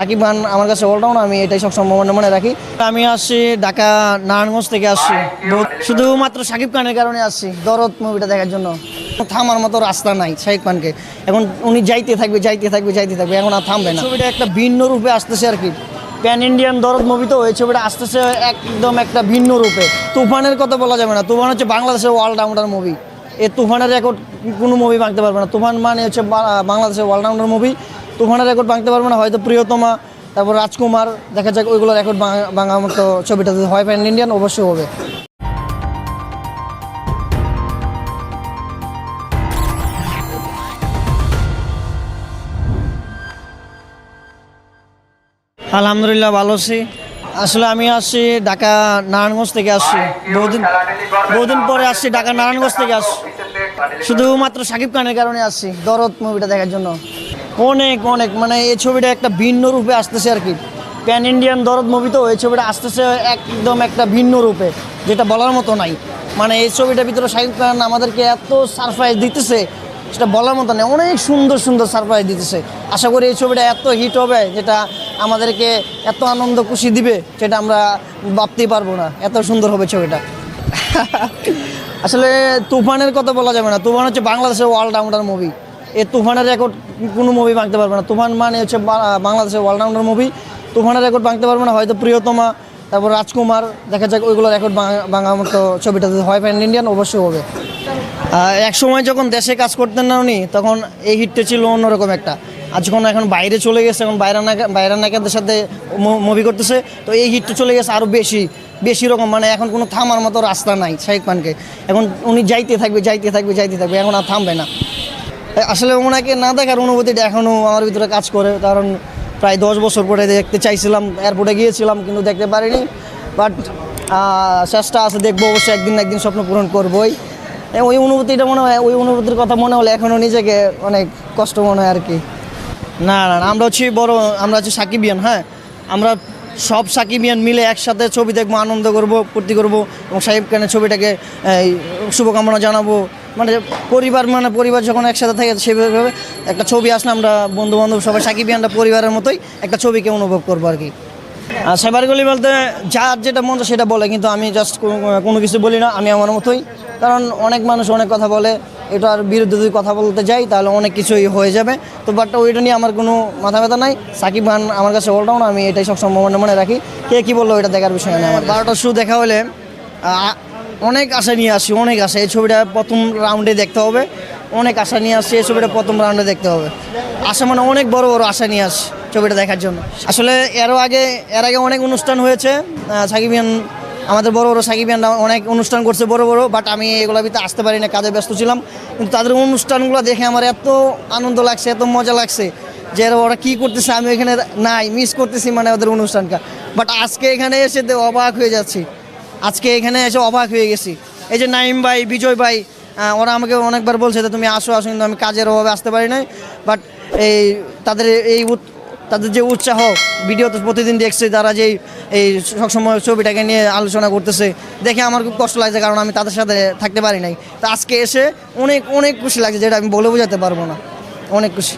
সাকিব খান আমার কাছে অলরাউন্ড আমি এটাই সবসময় মনে মনে রাখি। আমি আসছি ঢাকা নারায়ণগঞ্জ থেকে আসছি। শুধুমাত্র সাকিব খানের কারণে আসছি, দরদ মুভিটা দেখার জন্য। থামার মতো রাস্তা নাই সাকিব খানকে। এখন উনি যাইতে থাকবে যাইতে থাকবে যাইতে থাকবে, এখন আর থামবে না। ছবিটা একটা ভিন্ন রূপে আসতেছে আর কি। প্যান ইন্ডিয়ান দরদ মুভি তো এই ছবিটা আসতেছে একদম একটা ভিন্ন রূপে। তুফানের কথা বলা যাবে না। তুফান হচ্ছে বাংলাদেশের অলরাউন্ডার মুভি এই তুফানের রেকর্ড কোনো মুভি ভাঙতে পারবে না। তুফান মানে হচ্ছে বাংলাদেশের অলরাউন্ডার মুভি তুফানের রেকর্ড ভাঙতে পারব না, হয়তো প্রিয়তমা, তারপর রাজকুমার, দেখা যাক ওইগুলো রেকর্ড ভাঙা মতো ছবিটা হয় প্যান ইন্ডিয়ান অবশ্যই হবে। আলহামদুলিল্লাহ, ভালো আছি। আসলে আমি আসছি ঢাকা নারায়ণগঞ্জ থেকে আসছি। বহুদিন বহুদিন পরে আসছি ঢাকা নারায়ণগঞ্জ থেকে আসছি। শুধুমাত্র সাকিব খানের কারণে আসছি, দরদ মুভিটা দেখার জন্য। অনেক অনেক মানে এই ছবিটা একটা ভিন্ন রূপে আসতেছে আর কি। প্যান ইন্ডিয়ান দরদ মুভি তো এই ছবিটা আসতেছে একদম একটা ভিন্ন রূপে, যেটা বলার মতো নাই। মানে এই ছবিটার ভিতরে সাকিব খান আমাদেরকে এত সারপ্রাইজ দিতেছে, সেটা বলার মতো নেই, অনেক সুন্দর সুন্দর সারপ্রাইজ দিতেছে। আশা করি এই ছবিটা এত হিট হবে যেটা আমাদেরকে এত আনন্দ, খুশি দিবে, সেটা আমরা ভাবতেই পারব না। এত সুন্দর হবে ছবিটা। আসলে তুফানের কথা বলা যাবে না, তুফান হচ্ছে বাংলাদেশের ওয়ার্ল্ড অলরাউন্ডার মুভি এই তুফানের রেকর্ড কোনো মুভি ভাঙতে পারবে না। তুফান মানে হচ্ছে বাংলাদেশের অলরাউন্ডার মুভি তুফানের রেকর্ড ভাঙতে পারবে না, হয়তো প্রিয়তমা, তারপর রাজকুমার, দেখা যাক ওইগুলো রেকর্ড ভাঙা মতো ছবিটা হয় প্যান ইন্ডিয়ান অবশ্যই হবে। এক সময় যখন দেশে কাজ করতেন না উনি, তখন এই হিটটা ছিল অন্যরকম একটা। আজ যখন এখন বাইরে চলে গেছে, এখন বাইরে নায়িকা বাইরের নায়িকাদের সাথে মুভি করতেছে, তো এই হিটটা চলে গেছে আরও বেশি বেশি রকম। মানে এখন কোনো থামার মতো রাস্তা নাই শাহিদ খানকে। এখন উনি যাইতে থাকবে যাইতে থাকবে যাইতে থাকবে, এখন আর থামবে না। আসলে ওনাকে না দেখার অনুভূতিটা এখনও আমার ভিতরে কাজ করে কারণ প্রায় দশ বছর পরে দেখতে চাইছিলাম এয়ারপোর্টে গিয়েছিলাম কিন্তু দেখতে পারিনি। বাট চেষ্টা আছে দেখব অবশ্যই একদিন একদিন স্বপ্ন পূরণ করবোই। ওই অনুভূতিটা মনে হয় ওই অনুভূতির কথা মনে হলে এখনও নিজেকে অনেক কষ্ট মনে হয় আর কি। না না, আমরা হচ্ছি বড় আমরা হচ্ছে সাকিবিয়ান হ্যাঁ? আমরা সব সাকিবিয়ান মিলে একসাথে ছবি দেখব, আনন্দ করব, ফুর্তি করব এবং সাহেব খানের ছবিটাকে শুভকামনা জানাব। মানে পরিবার মানে পরিবার যখন একসাথে থাকে সেভাবে একটা ছবি আসলে আমরা বন্ধু বান্ধব সবাই সাকিবিয়ানরা পরিবারের মতোই একটা ছবিকে অনুভব করব আর কি। আর সেবারগুলি বলতে যার যেটা মন সেটা বলে, কিন্তু আমি জাস্ট কোনো কিছু বলি না, আমি আমার মতোই। কারণ অনেক মানুষ অনেক কথা বলে এটার বিরুদ্ধে যদি কথা বলতে যাই, তাহলে অনেক কিছুই হয়ে যাবে। তো বাট ওইটা নিয়ে আমার কোনো মাথা ব্যথা নাই। সাকিব খান আমার কাছে অলরাউন্ড আমি এটাই সবসময় মনে মনে রাখি। কে কী বলল এটা দেখার বিষয় নেই আমার বারোটার শু দেখা হলে অনেক আশা নিয়ে আসি, অনেক আশা। এই ছবিটা প্রথম রাউন্ডে দেখতে হবে। অনেক আশা নিয়ে আসছি এই ছবিটা প্রথম রাউন্ডে দেখতে হবে। আশা মানে অনেক বড় বড় আশা নিয়ে আসছি ছবিটা দেখার জন্য। আসলে এরও আগে, এর আগে অনেক অনুষ্ঠান হয়েছে সাকিব আমাদের বড় বড় সাকিবিয়ানরা অনেক অনুষ্ঠান করছে বড় বড় বাট আমি এগুলোর ভিতরে আসতে পারি না, কাজে ব্যস্ত ছিলাম। কিন্তু তাদের অনুষ্ঠানগুলো দেখে আমার এত আনন্দ লাগছে, এত মজা লাগছে যে ওরা কী করতেছে, আমি এখানে নাই মিস করতেছি মানে ওদের অনুষ্ঠানটা। বাট আজকে এখানে এসে অবাক হয়ে যাচ্ছি। আজকে এখানে এসে অবাক হয়ে গেছি। এই যে নাইম ভাই, বিজয় ভাই ওরা আমাকে অনেকবার বলছে যে, তুমি আসো আসো, কিন্তু আমি কাজের অভাবে আসতে পারি নাই। বাট এই তাদের এই তাদের যে উৎসাহ ভিডিও তো প্রতিদিন দেখছে, তারা যেই এই সবসময় ছবিটাকে নিয়ে আলোচনা করতেছে। দেখে আমার খুব কষ্ট লাগছে, কারণ আমি তাদের সাথে থাকতে পারি নাই। তো আজকে এসে অনেক অনেক খুশি লাগছে, যেটা আমি বলে বোঝাতে পারব না। অনেক খুশি।